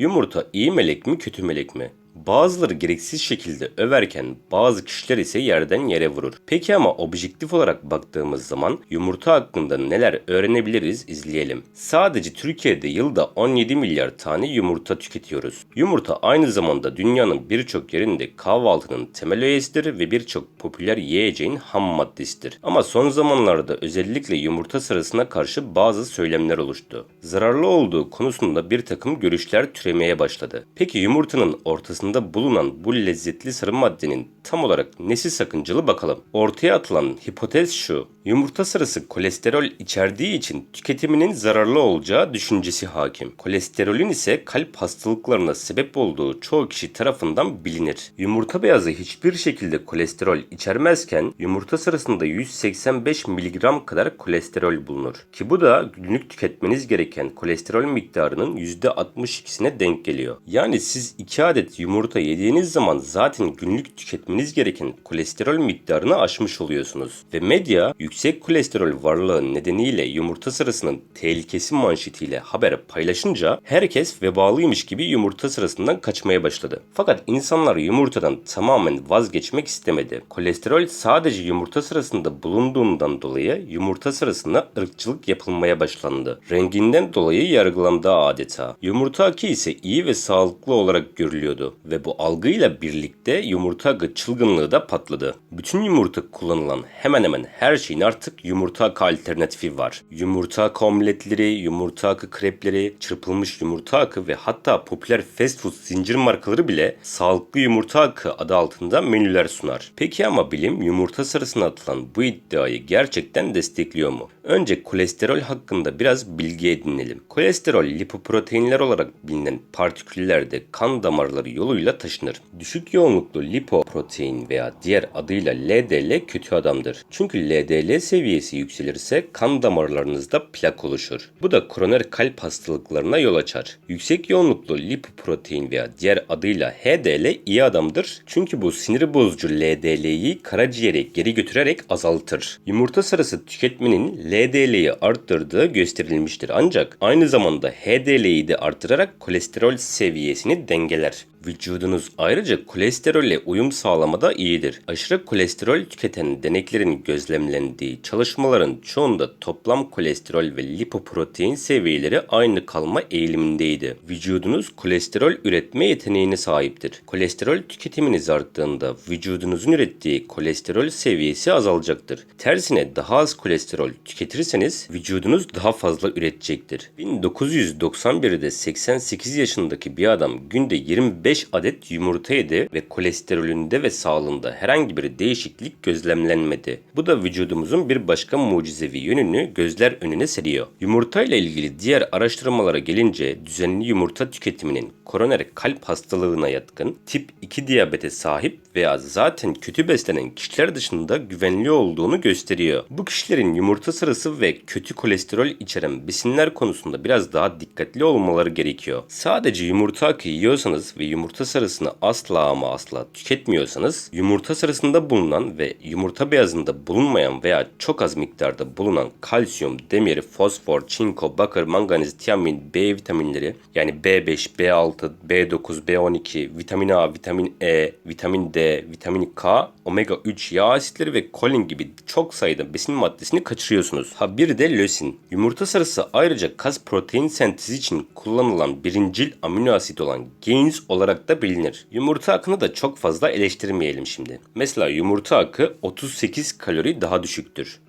Yumurta iyi melek mi kötü melek mi? Bazıları gereksiz şekilde överken bazı kişiler ise yerden yere vurur. Peki ama objektif olarak baktığımız zaman yumurta hakkında neler öğrenebiliriz izleyelim. Sadece Türkiye'de yılda 17 milyar tane yumurta tüketiyoruz. Yumurta aynı zamanda dünyanın birçok yerinde kahvaltının temel öğesidir ve birçok popüler yiyeceğin ham maddesidir. Ama son zamanlarda özellikle yumurta sırasına karşı bazı söylemler oluştu. Zararlı olduğu konusunda bir takım görüşler türemeye başladı. Peki yumurtanın ortasında bulunan bu lezzetli sarı maddenin tam olarak nesi sakıncalı bakalım. Ortaya atılan hipotez şu. Yumurta sarısı kolesterol içerdiği için tüketiminin zararlı olacağı düşüncesi hakim. Kolesterolün ise kalp hastalıklarına sebep olduğu çoğu kişi tarafından bilinir. Yumurta beyazı hiçbir şekilde kolesterol içermezken yumurta sarısında 185 mg kadar kolesterol bulunur. Ki bu da günlük tüketmeniz gereken kolesterol miktarının %62'sine denk geliyor. Yani siz 2 adet yumurta yediğiniz zaman zaten günlük tüketmeniz gereken kolesterol miktarını aşmış oluyorsunuz. Ve medya yüksek kolesterol varlığı nedeniyle yumurta sırasının tehlikesi manşetiyle haber paylaşınca herkes vebalıymış gibi yumurta sırasından kaçmaya başladı. Fakat insanlar yumurtadan tamamen vazgeçmek istemedi. Kolesterol sadece yumurta sırasında bulunduğundan dolayı yumurta sırasında ırkçılık yapılmaya başlandı. Renginden dolayı yargılandı adeta. Yumurta akı ise iyi ve sağlıklı olarak görülüyordu ve bu algıyla birlikte yumurta akı çılgınlığı da patladı. Bütün yumurta kullanılan hemen hemen her şeyin artık yumurta akı alternatifi var. Yumurta akı omletleri, yumurta akı krepleri, çırpılmış yumurta akı ve hatta popüler fast food zincir markaları bile sağlıklı yumurta akı adı altında menüler sunar. Peki ama bilim yumurta sarısına atılan bu iddiayı gerçekten destekliyor mu? Önce kolesterol hakkında biraz bilgi edinelim. Kolesterol lipoproteinler olarak bilinen partiküllerde kan damarları yoluyla taşınır. Düşük yoğunluklu lipoprotein veya diğer adıyla LDL kötü adamdır. Çünkü LDL seviyesi yükselirse kan damarlarınızda plak oluşur. Bu da koroner kalp hastalıklarına yol açar. Yüksek yoğunluklu lipoprotein veya diğer adıyla HDL iyi adamdır. Çünkü bu sinir bozucu LDL'yi karaciğere geri götürerek azaltır. Yumurta sarısı tüketmenin LDL'yi arttırdığı gösterilmiştir. Ancak aynı zamanda HDL'yi de arttırarak kolesterol seviyesini dengeler. Vücudunuz ayrıca kolesterolle uyum sağlamada iyidir. Aşırı kolesterol tüketen deneklerin gözlemlendiği çalışmaların çoğunda toplam kolesterol ve lipoprotein seviyeleri aynı kalma eğilimindeydi. Vücudunuz kolesterol üretme yeteneğine sahiptir. Kolesterol tüketiminiz arttığında vücudunuzun ürettiği kolesterol seviyesi azalacaktır. Tersine daha az kolesterol tüketirseniz vücudunuz daha fazla üretecektir. 1991'de 88 yaşındaki bir adam günde 25 adet yumurta yedi ve kolesterolünde ve sağlığında herhangi bir değişiklik gözlemlenmedi. Bu da vücudumuzun bir başka mucizevi yönünü gözler önüne seriyor. Yumurta ile ilgili diğer araştırmalara gelince düzenli yumurta tüketiminin koroner kalp hastalığına yatkın, tip 2 diyabete sahip veya zaten kötü beslenen kişiler dışında güvenli olduğunu gösteriyor. Bu kişilerin yumurta sırası ve kötü kolesterol içeren besinler konusunda biraz daha dikkatli olmaları gerekiyor. Sadece yumurta akı yiyorsanız ve yumurta sarısını asla ama asla tüketmiyorsanız yumurta sarısında bulunan ve yumurta beyazında bulunmayan veya çok az miktarda bulunan kalsiyum, demir, fosfor, çinko, bakır, manganiz, tiamin, B vitaminleri yani B5, B6, B9, B12, vitamin A, vitamin E, vitamin D, vitamin K, omega 3 yağ asitleri ve kolin gibi çok sayıda besin maddesini kaçırıyorsunuz. Ha bir de lösin. Yumurta sarısı ayrıca kas protein sentezi için kullanılan birincil amino asit olan gains olarak da bilinir. Yumurta akını da çok fazla eleştirmeyelim şimdi. Mesela yumurta akı 38 kalori daha düşüktür.